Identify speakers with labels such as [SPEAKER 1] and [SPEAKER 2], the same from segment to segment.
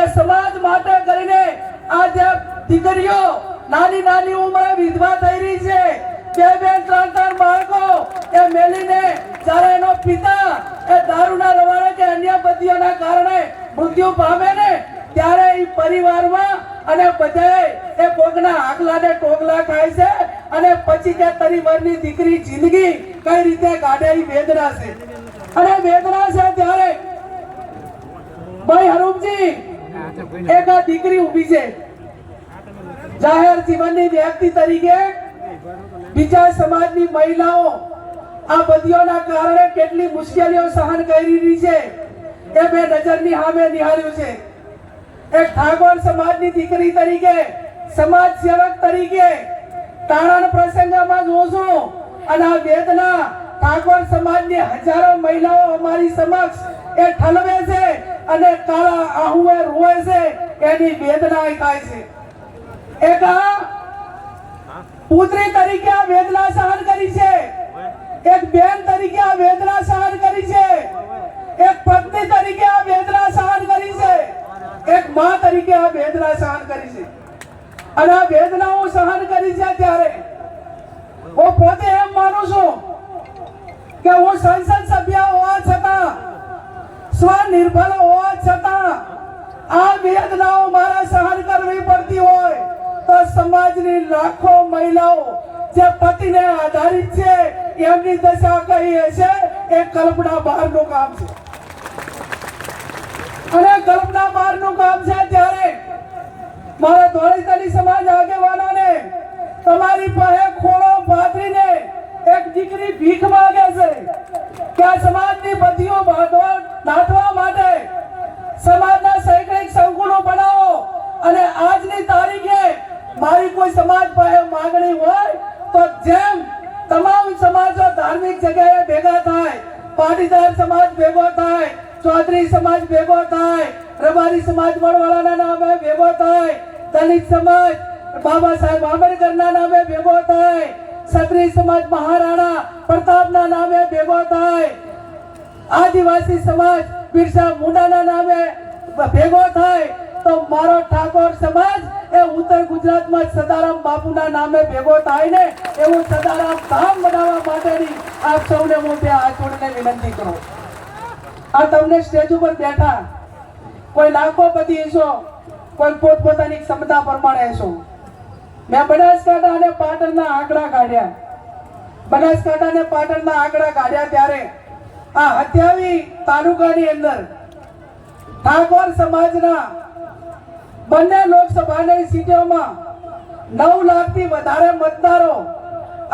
[SPEAKER 1] કે સમાજ માટે કરીને આ દીકરીઓ નાની નાની ઉંમરે વિધવા થઈ રહી છે. બે બે ત્રણ ત્રણ બાળકો એ મેલીને જ્યારે એનો પિતા એ દારૂના રવાડે કે અન્ય બદીઓના કારણે મૃત્યુ પામે ને, ત્યારે એ પરિવારમાં અને બધાએ એ કોકના આગલાને ટોગલા ખાય છે અને પછી કે તરી વરની દીકરી જિંદગી કઈ રીતે કાઢે એ વેદના છે. અને વેદના છે ત્યારે, ભાઈ હરુમજી એક દીકરી ઊભી છે. જાહેર જીવનની વ્યક્તિ તરીકે બીજા સમાજની મહિલાઓ આ બધીઓના કારણે કેટલી મુશ્કેલીઓ સહન કરી રહી છે એ મેં નજરની સામે નિહાળ્યું છે. એક ઠાકોર સમાજની દીકરી તરીકે, સમાજ સેવક તરીકે તારણ પ્રસંગમાં જોઉં છું અને આ વેદના ઠાકોર સમાજની હજારો મહિલાઓ અમારી સમક્ષ એ ઠલવે છે અને કાળા આહુએ એની વેદના થાય છે. એક, પુત્રી તરીકે આ વેદના સહન કરી છે. એક બેન તરીકે આ વેદના સહન કરી છે. એક પત્ની તરીકે આ વેદના સહન કરી છે. એક માં તરીકે આ વેદના સહન કરી છે. અને આ વેદના હું સહન કરી છે ત્યારે હું પોતે એમ માનું છું કે હું સંસદ સભ્ય હોવા છતાં સ્વનિર્ભર હોવા આ વેદનાઓ મારા સહન કરવી પડતી હોય તો સમાજની લાખો મહિલાઓ જે પતિને આધારિત છે, એમની દશા કઈ હશે? એ કલ્પના બહારનું કામ છે. અને કલ્પના બહારનું કામ છે ત્યારે મારા ધોળીતલી સમાજ આગેવાનોને તમારી પાસે ખોળો પાથરીને એક દીકરી ભીખ જગ્યાએ ભેગા થાય, પાટીદાર સમાજ ભેગો થાય, ચૌધરી સમાજ ભેગો થાય, રબારી સમાજ વડવાળાના નામે ભેગો થાય, દલિત સમાજ, બાબા સાહેબ આંબેડકરના નામે ભેગો થાય, ક્ષત્રિય સમાજ મહારાણા પ્રતાપના નામે ભેગો થાય, આદિવાસી સમાજ બિરસા મુંડાના નામે ભેગો થાય, તો મારો ઠાકોર સમાજ એ ઉત્તર ગુજરાતમાં સદારામ બાપુના નામે ભેગો થાય ને એવું સદારામ ધામ બનાવવા માટેની આપ સૌને હું ત્યાં હાથ જોડીને વિનંતી કરું. આ તમને સ્ટેજ ઉપર બેઠા કોઈ લાખોપતિ હશો, કોઈ પોતપોતાની ક્ષમતા પ્રમાણે હશો. મેં બનાસકાંઠા અને પાટણના આંકડા કાઢ્યા. બનાસકાંઠા અને પાટણના આંકડા કાઢ્યા ત્યારે આ હત્યાવી તાલુકાની અંદર ઠાકોર સમાજના બંને લોકસભાની સીટોમાં નવ લાખથી વધારે મતદારો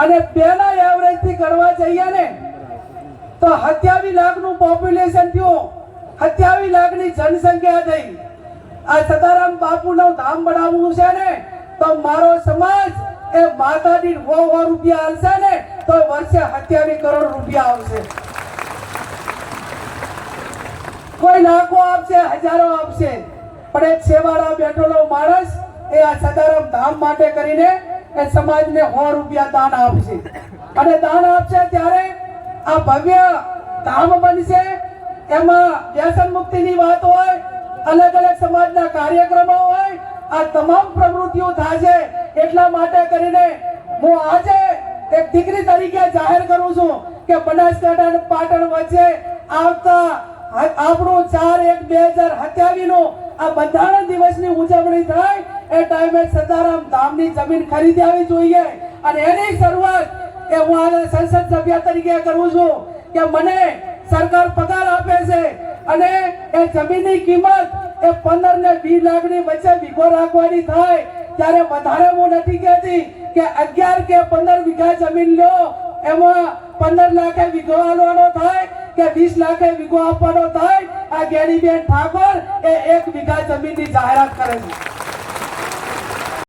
[SPEAKER 1] અને બેના એવરેજથી ગણવા જઈએ ને, તો સત્યાવીસ લાખનું પોપ્યુલેશન થયું. સત્યાવીસ લાખની જનસંખ્યા થઈ. આ સદારામ બાપુનું ધામ બનાવવું છે ને, તો મારો સમાજ એ માતાજી વો વો રૂપિયા આવશે ને, તો વર્ષે સત્યાવીસ કરોડ રૂપિયા આવશે. કોઈ લાખો આપશે, હજારો આપશે. પણ એક સેવારામ બેઠેલો માણસ એ આ સદારામ ધામ માટે કરીને એ સમાજને સો રૂપિયા દાન આપશે. અને દાન આપશે ત્યારે આ ભવ્ય ધામ બનશે. એમાં વ્યસન મુક્તિની વાત હોય, અલગ અલગ સમાજના કાર્યક્રમો હોય, આ તમામ પ્રવૃત્તિઓ થશે. એટલા માટે કરીને હું આજે એક દીકરી તરીકે જાહેર કરું છું કે બનાસકાંઠા અને પાટણ વચ્ચે આવતા આપણું ચાર એક બે હજાર સત્યાવીસ નો આ બંધારણ દિવસની ઉજવણી થાય એ ટાઈમે સદારામ ધામની જમીન ખરીદી આવી જોઈએ. અને એની શરૂઆત એ હું આજે સંસદ સભ્ય તરીકે કરું છું કે મને સરકાર પગાર આપે છે અને એ જમીનની કિંમત એ પંદર ને વીસ લાખની વચ્ચે ભીગો રાખવાની થાય. ત્યારે વધારે હું નથી કહેતી કે અગિયાર કે પંદર વીઘા જમીન લો, એમાં પંદર લાખે વીઘો આલવાનો થાય. કે વીસ લાખે વીઘો આપવાનો થાય, આ ગેરીબેન ઠાકોર એ એક વીઘા જમીનની જાહેરાત કરે છે.